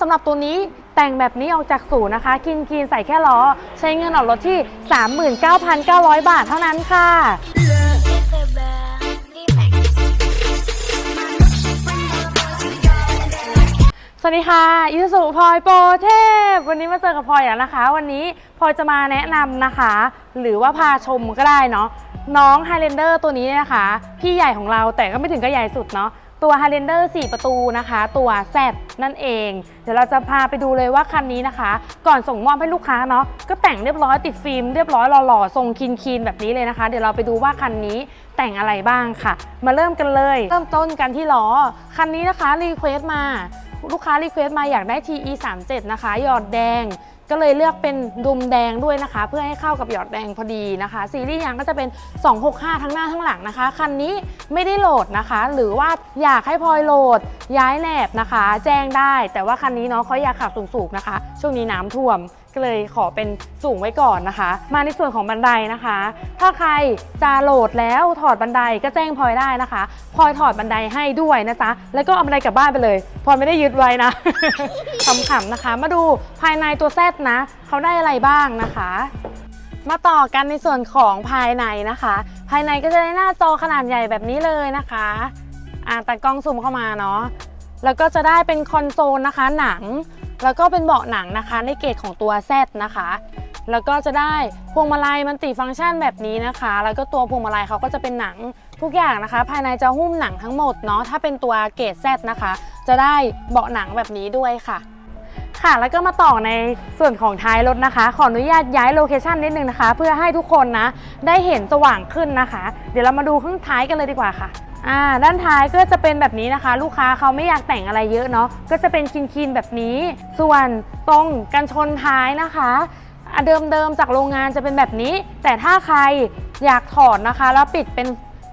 สำหรับตัวนี้แต่งแบบนี้ออกจากศูนย์นะคะ กินคีนใส่แค่ล้อ ใช้เงินออกรถที่ 39,900 บาทเท่านั้นค่ะ สวัสดีค่ะอิสุพลอยโปรเทพ วันนี้มาเจอกับพลอยแล้วนะคะ วันนี้พลอยจะมาแนะนำนะคะ หรือว่าพาชมก็ได้เนาะน้อง Highlander ตัวนี้นะคะ พี่ใหญ่ของเราแต่ก็ไม่ถึงกับใหญ่สุดเนาะ ตัว Highlander 4 ประตูนะคะ ตัว Z นั่นเอง เดี๋ยวเราจะพาไปดูเลยว่าคันนี้นะคะ ก่อนส่งมอบให้ลูกค้าเนาะก็แต่งเรียบร้อยติดฟิล์มเรียบร้อยหล่อๆทรงคีนคีนๆแบบนี้เลยนะคะ เดี๋ยวเราไปดูว่าคันนี้แต่งอะไรบ้างค่ะ มาเริ่มกันเลย เริ่มต้นกันที่ล้อคันนี้นะคะรีเควสมา ลูกค้ารีเควสต์มาอยากได้ TE 3 7 นะคะหยอดแดง ก็เลยเลือกเป็นดุมแดงด้วยนะคะ เพื่อให้เข้ากับหยอดแดงพอดีนะคะ ซีรีส์ยางก็จะเป็น 265 ทั้งหน้าทั้งหลังนะคะ คันนี้ไม่ได้โหลดนะคะ หรือว่าอยากให้พลอยโหลด ย้ายแหนบนะคะ แจ้งได้ แต่ว่าคันนี้เนาะเขาอยากขับสูงๆนะคะ ช่วงนี้น้ำท่วมก็เลยขอเป็นสูงไว้ก่อนนะคะ มาในส่วนของบันไดนะคะ ถ้าใครจะโหลดแล้วถอดบันไดก็แจ้งพลอยได้นะคะพลอยถอดบันไดให้ด้วยนะจ๊ะแล้วก็เอาบันไดกลับบ้านไปเลยพลอยไม่ได้ยึดไว้นะขำๆนะคะ มาดูภายในตัวแซดนะ เขาได้อะไรบ้างนะคะ มาต่อกันในส่วนของภายในนะคะ ภายในก็จะได้หน้าจอขนาดใหญ่แบบนี้เลยนะคะอ่าแต่กล้องซูมเข้ามาเนาะแล้วก็จะได้เป็นคอนโซลนะคะหนัง แล้วก็เป็นเบาะหนังนะคะในเกรดของตัว Z นะคะ แล้วก็จะได้พวงมาลัยมันติฟังก์ชันแบบนี้นะคะ แล้วก็ตัวพวงมาลัยเขาก็จะเป็นหนังทุกอย่างนะคะ ภายในจะหุ้มหนังทั้งหมดเนาะถ้าเป็นตัวเกรด Z นะคะ จะได้เบาะหนังแบบนี้ด้วยค่ะ ค่ะ แล้วก็มาต่อในส่วนของท้ายรถนะคะ ขออนุญาตย้ายโลเคชันนิดนึงนะคะ เพื่อให้ทุกคนนะ ได้เห็นสว่างขึ้นนะคะ เดี๋ยวเรามาดูข้างท้ายกันเลยดีกว่าค่ะอ่าด้านท้ายก็จะเป็นแบบนี้นะคะ ลูกค้าเขาไม่อยากแต่งอะไรเยอะเนาะก็จะเป็นคินๆแบบนี้ ส่วนตรงกันชนท้ายนะคะอะเดิมๆจากโรงงานจะเป็นแบบนี้ แต่ถ้าใครอยากถอดนะคะ แล้วปิดเป็น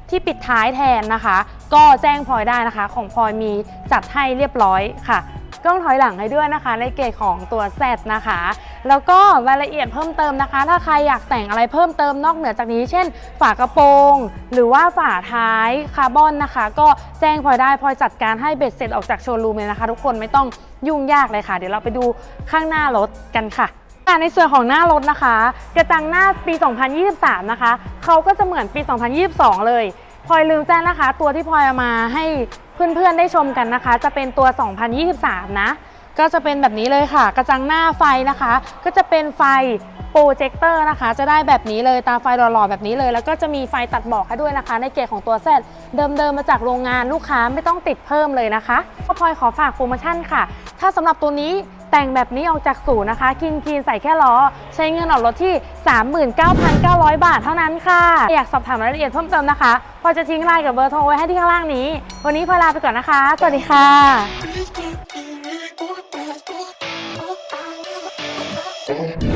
ที่ปิดท้ายแทนนะคะ ก็แจ้งพลอยได้นะคะ ของพลอยมีจัดให้เรียบร้อยค่ะ กล้องถอยหลังให้ด้วยนะคะ ในเกรดของตัว Z นะคะ แล้วก็รายละเอียดเพิ่มเติมนะคะ ถ้าใครอยากแต่งอะไรเพิ่มเติมนอกเหนือจากนี้ เช่น ฝากระโปรง หรือว่าฝาท้ายคาร์บอนนะคะ ก็แจ้งพลอยได้พลอยจัดการให้เบ็ดเสร็จออกจากโชว์รูมเลยนะคะ ทุกคนไม่ต้องยุ่งยากเลยค่ะ เดี๋ยวเราไปดูข้างหน้ารถกันค่ะค่ะในส่วนของหน้ารถนะคะ กระจังหน้าปี 2023 นะคะ เขาก็จะเหมือนปี 2022 เลยพลอยลืมแจ้งนะคะ ตัวที่พลอยเอามาให้ เพื่อนๆได้ชมกันนะคะ จะเป็นตัว 2023 นะ ก็จะเป็นแบบนี้เลยค่ะ กระจังหน้าไฟนะคะ ก็จะเป็นไฟโปรเจคเตอร์นะคะ จะได้แบบนี้เลยตาไฟหล่อๆ แบบนี้เลย แล้วก็จะมีไฟตัดหมอกให้ด้วยนะคะ ในเกจของตัวแซดเดิมๆมาจากโรงงานลูกค้าไม่ต้องติดเพิ่มเลยนะคะก็พลอยขอฝากโปรโมชั่นค่ะ ถ้าสำหรับตัวนี้ แต่งแบบนี้ออกจากศูนย์นะคะกินคีนใส่แค่ล้อ ใช้เงินออกรถที่ 39,900 บาทเท่านั้นค่ะ อยากสอบถามรายละเอียดเพิ่มเติมนะคะ พอจะทิ้งไลน์กับเบอร์โทรไว้ให้ที่ข้างล่างนี้ วันนี้พลอลาไปก่อนนะคะ สวัสดีค่ะ Oh,